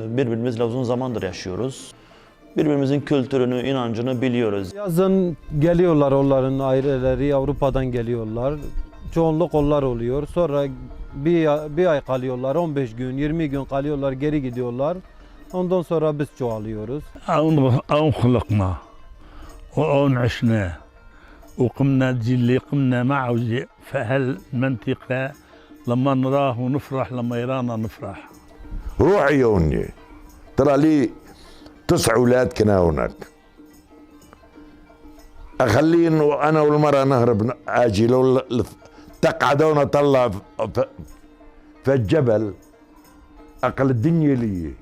Birbirimizle uzun zamandır yaşıyoruz. Birbirimizin kültürünü, inancını biliyoruz. Yazın geliyorlar onların aileleri, Avrupa'dan geliyorlar. Çoğunluk onlar oluyor. Sonra bir, bir ay kalıyorlar, 15 gün, 20 gün kalıyorlar, geri gidiyorlar. Ondan sonra biz çoğalıyoruz. Avun kulakma, o on işne. وقمنا الجيل اللي قمنا معه جي- فهالمنطقة لما نراه ونفرح لما يرانا نفرح. روح عيوني ترى لي تسع أولاد كنا هناك. اخليه إنه أنا والمرأة نهرب أجي لو ل- ل- تقعد ونطلع ف- ف- في الجبل أقل الدنيا لي.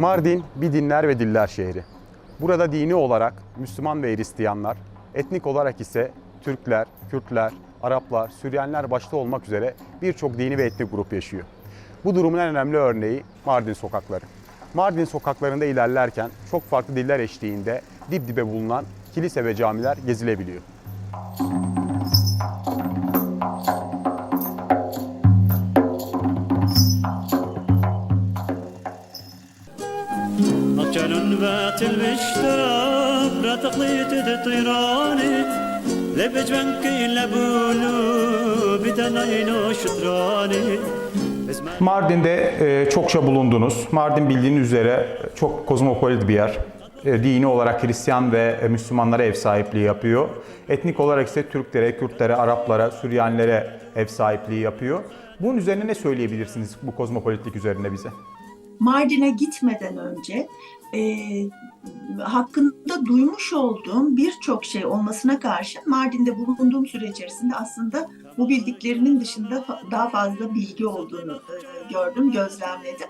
Mardin bir dinler ve diller şehri. Burada dini olarak Müslüman ve Hristiyanlar, etnik olarak ise Türkler, Kürtler, Araplar, Süryaniler başta olmak üzere birçok dini ve etnik grup yaşıyor. Bu durumun en önemli örneği Mardin sokakları. Mardin sokaklarında ilerlerken çok farklı diller eşliğinde dip dibe bulunan kilise ve camiler gezilebiliyor. أكل بات المشتاق لا تقليت الطيراني لبج بنكي لبولو بدناينو شطراني اسمع Mardin'de e, çokça bulundunuz. Mardin bildiğiniz üzere çok kozmopolit bir yer. E, dini olarak Hristiyan ve e, Müslümanlara ev sahipliği yapıyor. Etnik olarak ise Türklere, Kürtlere, Araplara, Süryanilere ev sahipliği yapıyor. Bunun üzerine ne söyleyebilirsiniz bu kozmopolitlik üzerine bize? Mardin'e gitmeden önce e, hakkında duymuş olduğum birçok şey olmasına karşın Mardin'de bulunduğum süre içerisinde aslında bu bildiklerinin dışında daha fazla bilgi olduğunu e, gördüm, gözlemledim.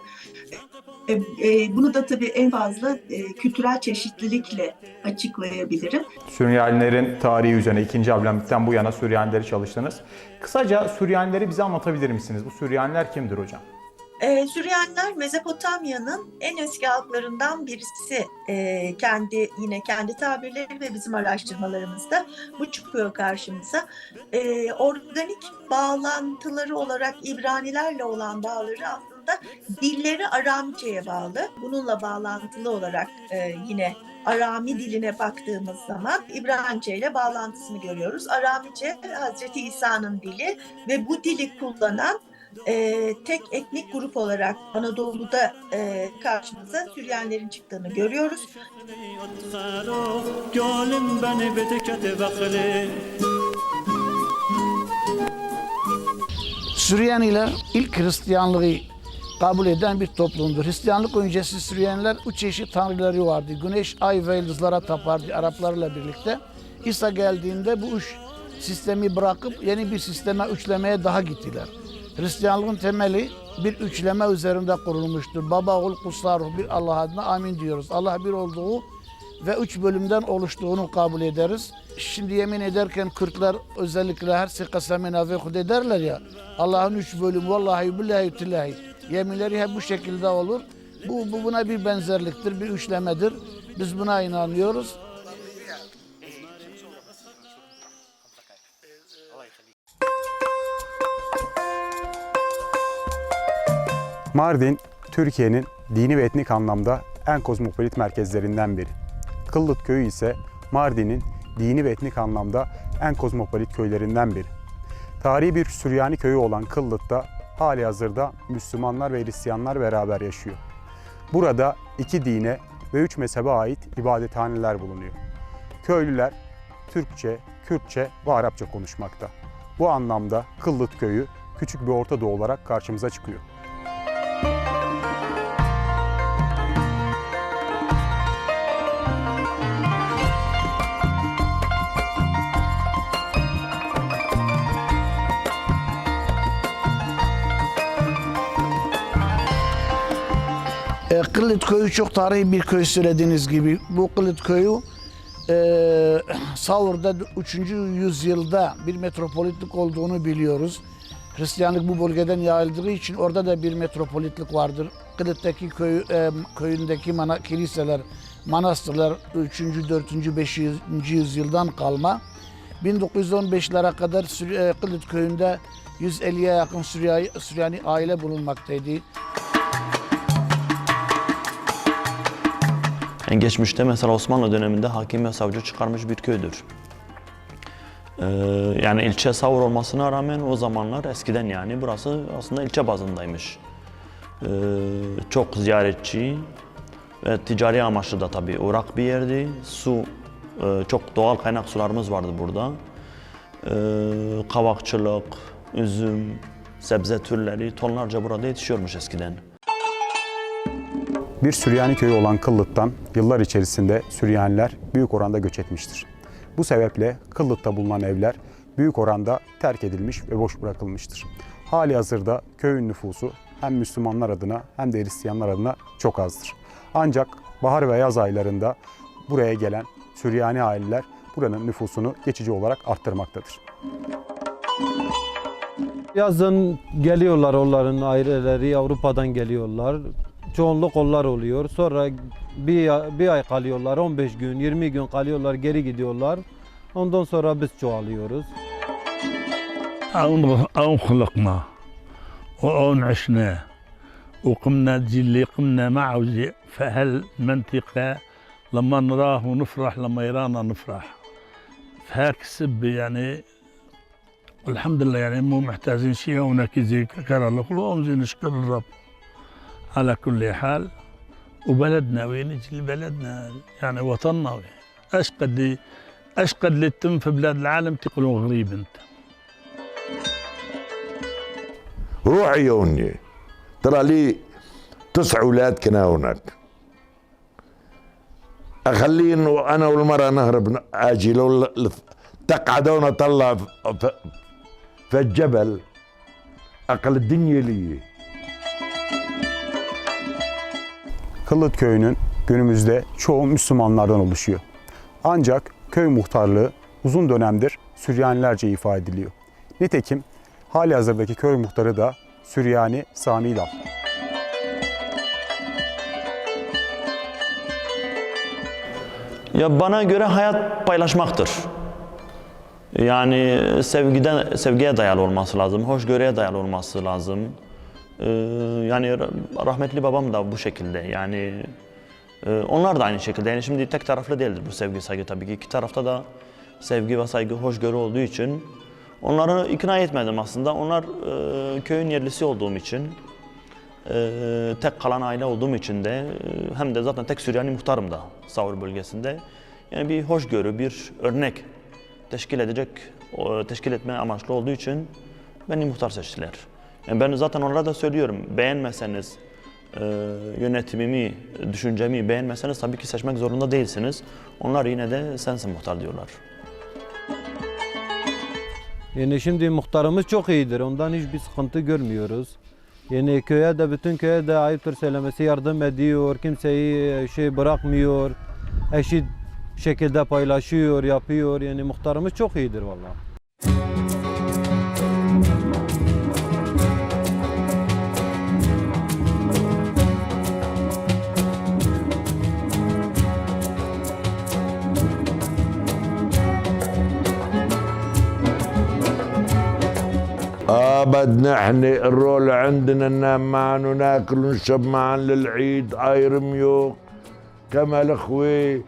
E, e, bunu da tabii en fazla e, kültürel çeşitlilikle açıklayabilirim. Süryanilerin tarihi üzerine 2. Abdülhamit'ten bu yana Süryanileri çalıştınız. Kısaca Süryanileri bize anlatabilir misiniz? Bu Süryaniler kimdir hocam? Ee, Süryaniler Mezopotamya'nın en eski halklarından birisi. Ee, kendi yine kendi tabirleri ve bizim araştırmalarımızda bu çıkıyor karşımıza. Ee, organik bağlantıları olarak İbranilerle olan bağları aslında dilleri Aramice'ye bağlı. Bununla bağlantılı olarak e, yine Arami diline baktığımız zaman İbranice ile bağlantısını görüyoruz. Aramice Hazreti İsa'nın dili ve bu dili kullanan e, tek etnik grup olarak Anadolu'da e, karşımıza Süryanlerin çıktığını görüyoruz. Süryaniler ilk Hristiyanlığı kabul eden bir toplumdur. Hristiyanlık öncesi Süryaniler üç çeşit tanrıları vardı. Güneş, ay ve yıldızlara tapardı Araplarla birlikte. İsa geldiğinde bu üç sistemi bırakıp yeni bir sisteme üçlemeye daha gittiler. Hristiyanlığın temeli bir üçleme üzerinde kurulmuştur. Baba, oğul, kutsal bir Allah adına amin diyoruz. Allah bir olduğu ve üç bölümden oluştuğunu kabul ederiz. Şimdi yemin ederken Kürtler özellikle her sikasemine ve hud ederler ya. Allah'ın üç bölümü vallahi billahi tillahi. Yeminleri hep bu şekilde olur. Bu, bu buna bir benzerliktir, bir üçlemedir. Biz buna inanıyoruz. Mardin, Türkiye'nin dini ve etnik anlamda en kozmopolit merkezlerinden biri. Kıllık köyü ise Mardin'in dini ve etnik anlamda en kozmopolit köylerinden biri. Tarihi bir Süryani köyü olan Kıllık'ta hali hazırda Müslümanlar ve Hristiyanlar beraber yaşıyor. Burada iki dine ve üç mezhebe ait ibadethaneler bulunuyor. Köylüler Türkçe, Kürtçe ve Arapça konuşmakta. Bu anlamda Kıllık köyü küçük bir Orta Doğu olarak karşımıza çıkıyor. E, Kılıt köyü çok tarihi bir köy söylediğiniz gibi. Bu Kılıt köyü e, Savur'da 3. yüzyılda bir metropolitlik olduğunu biliyoruz. Hristiyanlık bu bölgeden yayıldığı için orada da bir metropolitlik vardır Kılıç'taki köy, e, köyündeki mana, kiliseler, manastırlar 3. 4. 5. yüzyıldan kalma. 1915'lere kadar e, Kılıç köyünde 150'ye yakın Süryani aile bulunmaktaydı. Yani geçmişte mesela Osmanlı döneminde hakim ve savcı çıkarmış bir köydür. Ee, yani ilçe savur olmasına rağmen o zamanlar eskiden yani burası aslında ilçe bazındaymış. Ee, çok ziyaretçi ve ticari amaçlı da tabii uğrak bir yerdi. Su, e, çok doğal kaynak sularımız vardı burada. Ee, kavakçılık, üzüm, sebze türleri tonlarca burada yetişiyormuş eskiden. Bir Süryani köyü olan Kıllık'tan yıllar içerisinde Süryaniler büyük oranda göç etmiştir. Bu sebeple Kıllık'ta bulunan evler büyük oranda terk edilmiş ve boş bırakılmıştır. Hali hazırda köyün nüfusu hem Müslümanlar adına hem de Hristiyanlar adına çok azdır. Ancak bahar ve yaz aylarında buraya gelen Süryani aileler buranın nüfusunu geçici olarak arttırmaktadır. Yazın geliyorlar onların aileleri Avrupa'dan geliyorlar Çoğunluk onlar oluyor. Sonra bir, bir ay kalıyorlar, 15 gün, 20 gün kalıyorlar, geri gidiyorlar. Ondan sonra biz çoğalıyoruz. أو أو خلقنا وأو عشناه وقمنا الجيل اللي قمنا معه جي- فهالمنطقة لما نراه ونفرح لما يرانا نفرح فهاك السب يعني الحمد لله يعني مو محتاجين شيء هناك زي كرر القلوب زي نشكر الرب على كل حال وبلدنا وين يجي بلدنا يعني وطننا وين؟ إيش قد إيش قد اللي تتم في بلاد العالم تقولون غريب أنت. روح عيوني ترى لي تسع أولاد كنا هناك. اخليه إنه أنا والمرأة نهرب أجي لو ف- ف- في الجبل. أقل الدنيا لي. Kıllık köyünün günümüzde çoğu Müslümanlardan oluşuyor. Ancak köy muhtarlığı uzun dönemdir Süryanilerce ifa ediliyor. Nitekim hali hazırdaki köy muhtarı da Süryani Sami Dal. Ya bana göre hayat paylaşmaktır. Yani sevgiden sevgiye dayalı olması lazım, hoşgörüye dayalı olması lazım. Ee, yani ra- rahmetli babam da bu şekilde. Yani e, onlar da aynı şekilde. Yani şimdi tek taraflı değildir bu sevgi saygı tabii ki. İki tarafta da sevgi ve saygı, hoşgörü olduğu için onları ikna etmedim aslında. Onlar e, köyün yerlisi olduğum için ee, tek kalan aile olduğum için de e, hem de zaten tek Süryani muhtarım da Savur bölgesinde. Yani bir hoşgörü, bir örnek teşkil edecek, teşkil etme amaçlı olduğu için beni muhtar seçtiler. Yani ben zaten onlara da söylüyorum, beğenmeseniz, e, yönetimimi, düşüncemi beğenmeseniz tabii ki seçmek zorunda değilsiniz. Onlar yine de sensin muhtar diyorlar. Yani şimdi muhtarımız çok iyidir. Ondan hiçbir sıkıntı görmüyoruz. Yani köye de bütün köye de ayıptır söylemesi yardım ediyor. Kimseyi e, şey bırakmıyor. Eşit şekilde paylaşıyor, yapıyor. Yani muhtarımız çok iyidir vallahi. أبد نحن الرول عندنا ننام معن وناكل ونشرب معن للعيد اير ميوك كما الأخوة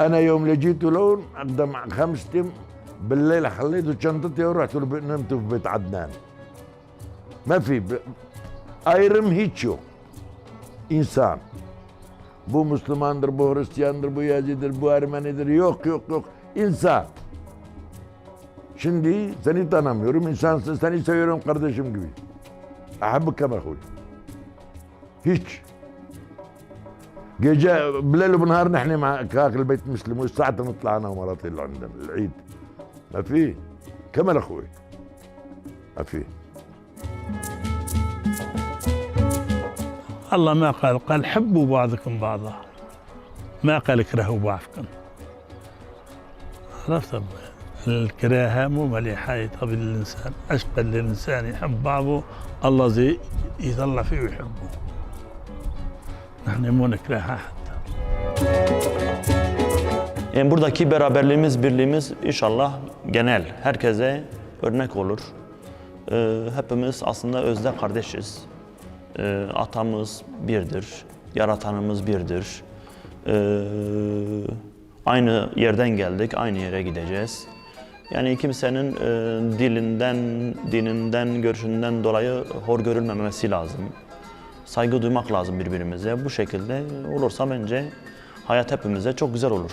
أنا يوم اللي جيت لهون أقدم خمستي بالليل خليته شنطتي ورحت نمت في بيت عدنان. ما في ب... ايرم هيتشو إنسان. بو مسلمان دربو هرستيان دربو يزيد دربو ارمني در يوك يوك يوك إنسان. Şimdi seni tanımıyorum. İnsansın. Seni seviyorum kardeşim gibi. Ahabbuk kema huy. Hiç. Gece بالليل وبنهار نحن مع كاك البيت مسلم والساعة نطلع أنا ومراتي اللي عندنا العيد ما في كمان أخوي ما في الله ما قال قال حبوا بعضكم بعضا ما قال اكرهوا بعضكم عرفت الكراهة مو مليحة طب الإنسان أشقى الإنسان يحب بعضه الله زي يطلع فيه ويحبه نحن مو نكره أحد Yani buradaki beraberliğimiz, birliğimiz inşallah genel, herkese örnek olur. Ee, hepimiz aslında özde kardeşiz. Ee, atamız birdir, yaratanımız birdir. Ee, aynı yerden geldik, aynı yere gideceğiz. Yani kimsenin e, dilinden, dininden, görüşünden dolayı hor görülmemesi lazım. Saygı duymak lazım birbirimize. Bu şekilde olursa bence hayat hepimize çok güzel olur.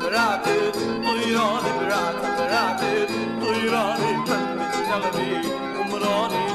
Bratu, bratu. بعد طيراني من جنبي ومراني